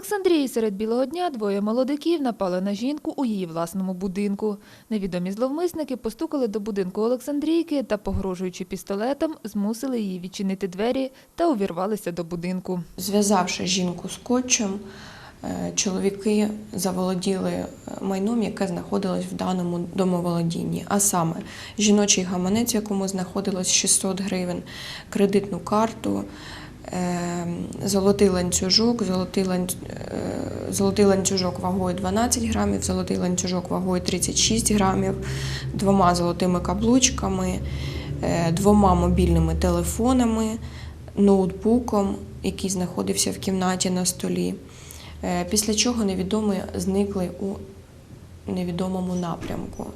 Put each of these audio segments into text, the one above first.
Олександрії серед білого дня двоє молодиків напали на жінку у її власному будинку. Невідомі зловмисники постукали до будинку Олександрійки та, погрожуючи пістолетом, змусили її відчинити двері та увірвалися до будинку. Зв'язавши жінку скотчем, е, чоловіки заволоділи е, майном, яке знаходилось в даному домоволодінні. А саме жіночий гаманець, в якому знаходилось 600 гривень, кредитну карту, е, золотий ланцюжок, золотий, е, золотий ланцюжок вагою 12 грамів, золотий ланцюжок вагою 36 грамів, двома золотими каблучками, е, двома мобільними телефонами, ноутбуком, який знаходився в кімнаті на столі. Е, Після чого невідомі зникли у невідомому напрямку.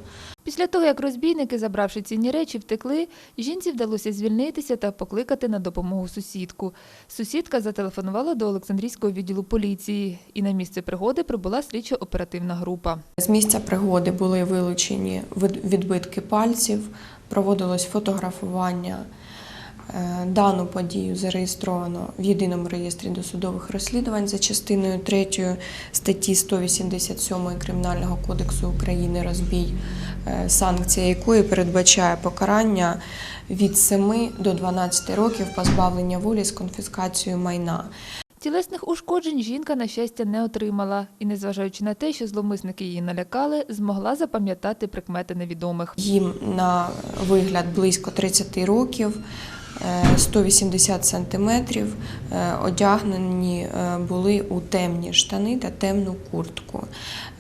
Після того, як розбійники, забравши цінні речі, втекли, жінці вдалося звільнитися та покликати на допомогу сусідку. Сусідка зателефонувала до Олександрійського відділу поліції, і на місце пригоди прибула слідчо-оперативна група. З місця пригоди були вилучені від- відбитки пальців, проводилось фотографування. Е, Дану подію зареєстровано в єдиному реєстрі досудових розслідувань за частиною 3 статті 187 Кримінального кодексу України розбій, е, санкція якої передбачає покарання від 7 до 12 років позбавлення волі з конфіскацією майна. Тілесних ушкоджень жінка, на щастя, не отримала і, незважаючи на те, що зловмисники її налякали, змогла запам'ятати прикмети невідомих. Їм на вигляд близько 30 років, 180 сантиметрів, е, одягнені е, були у темні штани та темну куртку.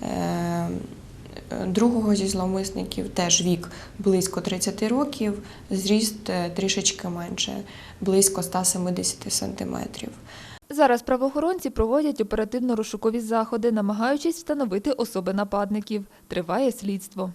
Е, Другого зі зловмисників теж вік близько 30 років, зріст е, трішечки менше, близько 170 сантиметрів. Зараз правоохоронці проводять оперативно-розшукові заходи, намагаючись встановити особи нападників. Триває слідство.